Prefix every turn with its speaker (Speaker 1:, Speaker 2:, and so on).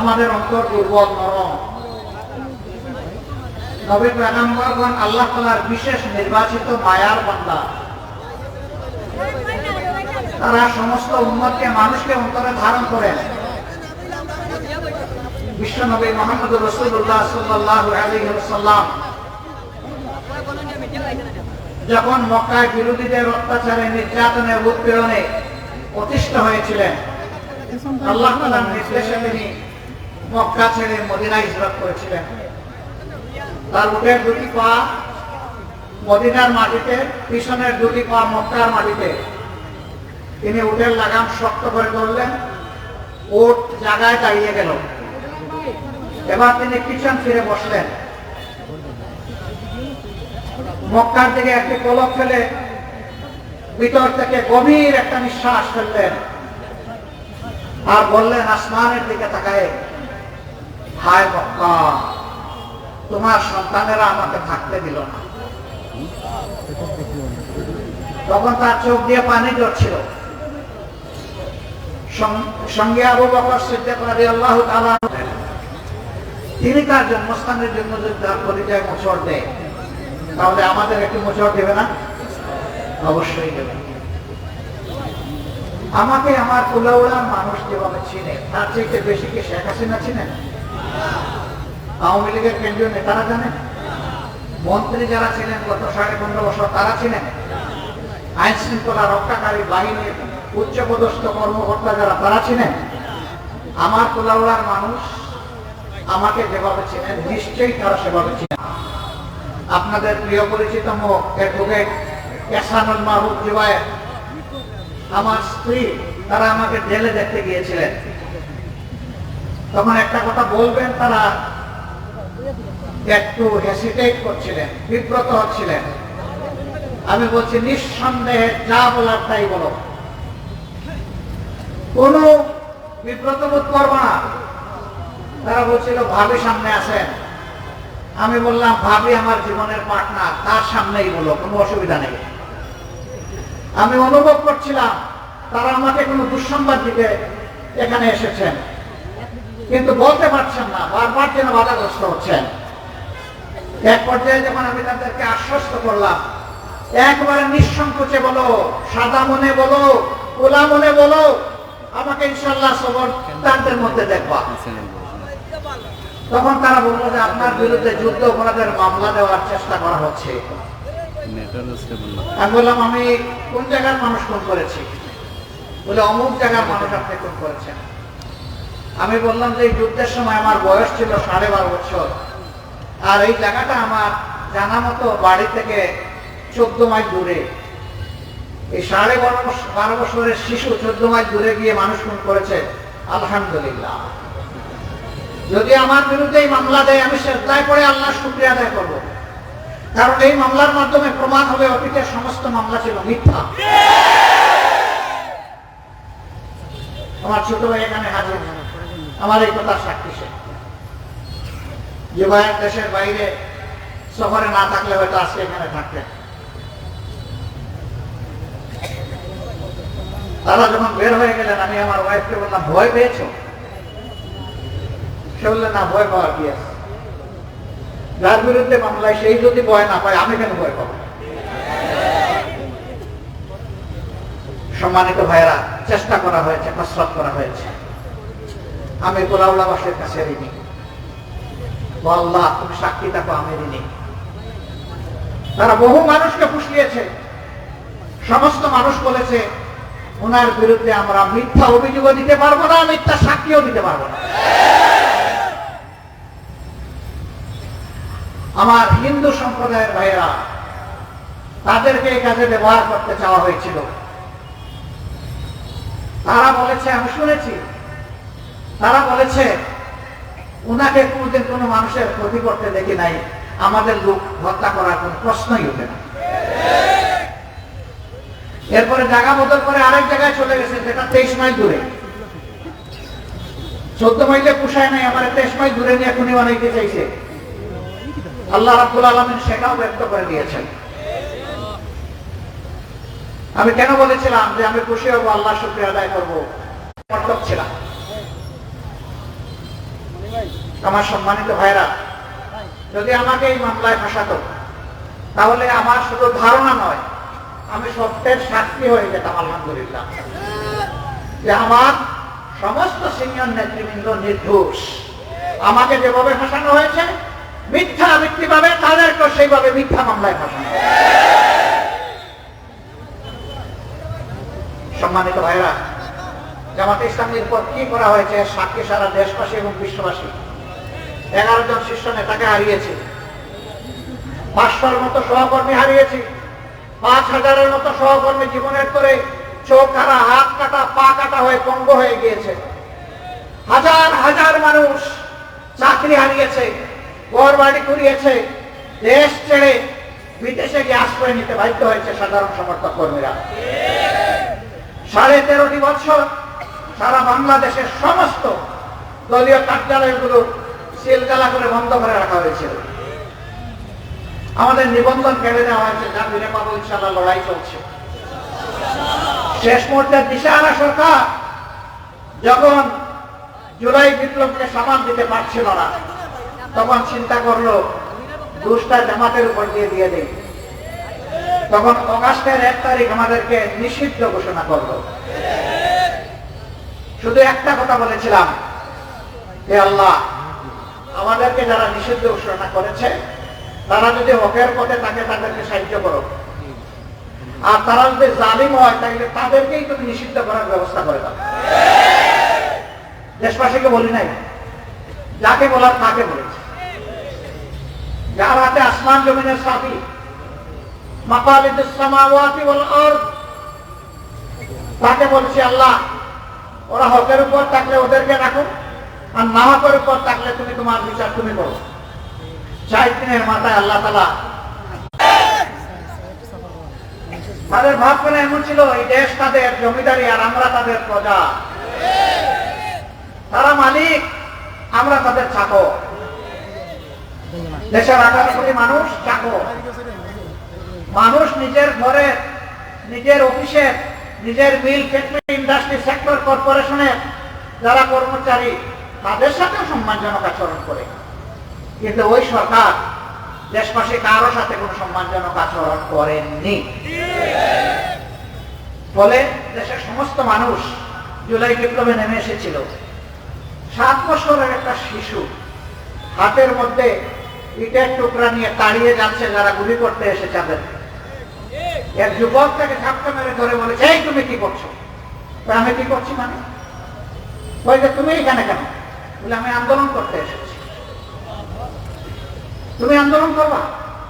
Speaker 1: আমাদের অন্তর দুর্বল, নরম। নবী পেগাম্বরগণ আল্লাহ তালার বিশেষ নির্বাচিত মায়ার বান্দা। তারা সমস্ত উন্মতকে মানুষকে অন্তরে ধারণ করেন। বিশ্বনবী মোহাম্মদ রসুল্লাহ সাল্লাহ আলহিহাল্লাম যখন মক্কায় বিরোধীদের অত্যাচারে নির্যাতনের উৎপীড়নে প্রতিষ্ঠা হয়েছিলেন, আল্লাহ নির্দেশে তিনি মক্কা ছেড়ে মদিনা হিজরত করেছিলেন। তার উঠের দুটি পা মদিনার মাটিতে, পিছনের দুটি পা মক্কার মাটিতে। তিনি উঠের লাগাম শক্ত করে ধরলেন উঠ জায়গায় দাঁড়িয়ে গেল। এবার তিনি পিছন ফিরে বসলেন। মক্কার দিকে একটি পলক ফেলে ভিতর থেকে গভীর একটা নিঃশ্বাস ফেললেন। আর বললেন, আসমানের দিকে তাকায়, হায় মক্কা, তোমার সন্তানেরা আমাকে থাকতে দিল না। তখন তার চোখ দিয়ে পানি সং- সঙ্গে আবু বকর সিদ্দিক রাদিয়াল্লাহু তাআলা তিনি তার জন্মস্থানের জন্য যদি তার পরিচয় মোচড় দেয়। তাহলে আমাদের একটু মোচড় দেবে না? অবশ্যই দেবে। আমাকে আমার কুলাউড়ার মানুষ যেভাবে চিনে, তার চেয়ে বেশি কি শেখ হাসিনা চিনেন আওয়ামী লীগের কেন্দ্রীয় নেতারা জানেন মন্ত্রী যারা ছিলেন গত সাড়ে পনেরো বছর, তারা ছিলেন আইন শৃঙ্খলা রক্ষাকারী বাহিনীর উচ্চপদস্থ কর্মকর্তা যারা, তারা ছিলেন আমার কোলাউড়ার মানুষ আমাকে যেভাবে ছিলেন নিশ্চয়ই তারা সেভাবে ছিলেন আপনাদের প্রিয় পরিচিত আমার স্ত্রী, তারা আমাকে জেলে দেখতে গিয়েছিলেন। তখন একটা কথা বলবেন, তারা একটু হেসিটেট করছিলেন, বিব্রত হচ্ছিলেন। আমি বলছি, নিঃসন্দেহে যা বলার তাই বলো। কোন বিব্রত বোধ করব না। তারা বলছিল, ভাবি সামনে আছেন আমি বললাম, ভাবি, আমার জীবনের পার্টনার তার সামনেই বলো, কোনো অসুবিধা নেই। আমি অনুভব করছিলাম, তারা আমাকে কোনো দুঃসংবাদ দিতে এখানে এসেছেন। কিন্তু বলতে পারছেন না, বারবার যেন বাধাগ্রস্ত হচ্ছেন। এক পর্যায়ে যখন আমি তাদেরকে আশ্বস্ত করলাম, একবারে নিঃসংকোচে বলো, সাদা মনে বলো, খোলা মনে বলো, আমাকে ইনশাল্লাহ সবর তাদের মধ্যে দেখবা। তখন তারা বলল যে আপনার বিরুদ্ধে যুদ্ধ অপরাধের মামলা দেওয়ার চেষ্টা করা হচ্ছে। আমি বললাম, আমি কোন জায়গার মানুষ খুন করেছি? বলে, অমুক জায়গার মানুষ আপনি খুন করেছেন। আমি বললাম যে যুদ্ধের সময় আমার বয়স ছিল সাড়ে বারো বছর। আর এই জায়গাটা আমার জানা মতো বাড়ি থেকে চোদ্দ মাইল দূরে। এই সাড়ে বারো বারো বছরের শিশু চোদ্দ মাইল দূরে গিয়ে মানুষ খুন করেছে। আলহামদুলিল্লাহ। যদি আমার বিরুদ্ধে এই মামলা দেয়, আমি শ্রদ্ধায় করে আল্লাহ শুক্রিয়া আদায় করব। কারণ এই মামলার মাধ্যমে প্রমাণ হবে অতীতের সমস্ত মামলা ছিল মিথ্যা। আমার ছোট ভাই এখানে হাজির। আমার এই কথা সাক্ষী সে। যে ভাইয়ের দেশের বাইরে শহরে না থাকলে হয়তো আজকে এখানে থাকতেন। তারা যখন বের হয়ে গেলেন, আমি আমার ওয়াইফকে বললাম, ভয় পেয়েছ? সে না, ভয় পাওয়ার কি আছে? যার বিরুদ্ধে মামলায় সেই যদি ভয় না পায়, আমি কেন ভয় পাবো? সম্মানিত ভাইরা চেষ্টা করা হয়েছে, কসরত করা হয়েছে। আমি কোলাউলাবাসের কাছে ঋণী। আল্লাহ, তুমি সাক্ষী থাকো, আমি ঋণী। তারা বহু মানুষকে ফুসলিয়েছে। সমস্ত মানুষ বলেছে, ওনার বিরুদ্ধে আমরা মিথ্যা অভিযোগও দিতে পারব না, মিথ্যা সাক্ষীও দিতে পারব না। আমার হিন্দু সম্প্রদায়ের ভাইয়েরা, তাদেরকে এই কাজে ব্যবহার করতে চাওয়া হয়েছিল। তারা বলেছে, আমি শুনেছি। তারা বলেছে, উনাকে কোনদিন কোনো মানুষের ক্ষতি করতে দেখি নাই। আমাদের লোক হত্যা করার কোন প্রশ্নই ওঠে না। এরপরে জায়গা বদল করে আরেক জায়গায় চলে গেছে, যেটা তেইশ মাইল দূরে। চোদ্দ মাইলে পোষায় নাই আমার তেইশ মাইল দূরে নিয়ে খুনি বানাইতে চাইছে। আল্লাহ রাব্বুল আলামিন সেটাও ব্যক্ত করে দিয়েছেন। আমি কেন বলেছিলাম যে আমি খুশি হব, আল্লাহ শুক্রিয়া আদায় করব? সমর্থক ছিলাম আমার সম্মানিত ভাইরা যদি আমাকে এই মামলায় ফাঁসাতো, তাহলে আমার শুধু ধারণা নয়, আমি সত্যের সাক্ষী হয়ে যেতাম, আলহামদুলিল্লাহ। যে আমার সমস্ত সিনিয়র নেতৃবৃন্দ নির্দোষ। আমাকে যেভাবে ফাঁসানো হয়েছে মিথ্যা ব্যক্তি পাবে তাদেরকে সেইভাবে মিথ্যা মামলায় ফাঁসানো সম্মানিত ভাইরা জামাতে ইসলামের উপর কি করা হয়েছে? সাক্ষী সারা দেশবাসী এবং বিশ্ববাসী। এগারো জন শীর্ষ নেতাকে হারিয়েছি। পাঁচশোর মতো সহকর্মী হারিয়েছি। পাঁচ হাজারের মতো সহকর্মী জীবনের করে চোখ কাটা, হাত কাটা, পা কাটা হয়ে পঙ্গ হয়ে গিয়েছে। হাজার হাজার মানুষ চাকরি হারিয়েছে। ঘর বাড়ি কুড়িয়েছে দেশ ছেড়ে বিদেশে গিয়ে আশ্রয় নিতে বাধ্য হয়েছে সাধারণ সমর্থক কর্মীরা। সাড়ে তেরোটি বছর সারা বাংলাদেশের সমস্ত দলীয় কার্যালয়গুলো সিলগালা করে বন্ধ করে রাখা হয়েছিল। আমাদের নিবন্ধন কেড়ে নেওয়া হয়েছে যা ফিরে ইনশাল্লাহ লড়াই চলছে। শেষ মুহূর্তে দিশাহারা সরকার যখন জুলাই বিপ্লবকে সামাল দিতে পারছিল না তখন চিন্তা করল, দুষ্টা জামাতের উপর দিয়ে দিয়ে দেয় তখন অগাস্টের এক তারিখ আমাদেরকে নিষিদ্ধ ঘোষণা করল। শুধু একটা কথা বলেছিলাম, হে আল্লাহ, আমাদেরকে যারা নিষিদ্ধ ঘোষণা করেছে, তারা যদি হকের পথে তাকে তাদেরকে সাহায্য করো। আর তারা যদি জালিম হয় তাহলে তাদেরকেই তুমি নিষিদ্ধ করার ব্যবস্থা করে দাও। দেশবাসীকে বলি নাই, যাকে বলার তাকে বলেছে যার হাতে আসমান জমিনের তাকে বলছি আল্লাহ, ওরা হকের উপর থাকলে ওদেরকে রাখো, আর না হকের উপর থাকলে তুমি তোমার বিচার তুমি করো। মাথায় আল্লাহ তালা তাদের এমন ছিল, এই দেশ তাদের জমিদারি আর আমরা তাদের প্রজা। তারা মালিক, আমরা তাদের চাকর দেশের আঠারো কোটি মানুষ চাকর মানুষ নিজের ঘরের নিজের অফিসের নিজের মিল ফ্যাক্টরি ইন্ডাস্ট্রি সেক্টর কর্পোরেশনের যারা কর্মচারী, তাদের সাথেও সম্মানজনক আচরণ করে। কিন্তু ওই সরকার দেশবাসী কারও সাথে কোনো সম্মানজনক আচরণ করেননি। ফলে দেশের সমস্ত মানুষ জুলাই বিপ্লবে নেমে এসেছিল। সাত বছরের একটা শিশু, হাতের মধ্যে ইটের টুকরা নিয়ে তাড়িয়ে যাচ্ছে, যারা গুলি করতে এসে তাদের এক যুবক তাকে ধাক্কা মেরে ধরে বলেছে এই, তুমি কি করছ? আমি কি করছি মানে? বলে যে তুমি এখানে কেন? বলে, আমি আন্দোলন করতে এসেছি। তুমি আন্দোলন করবা?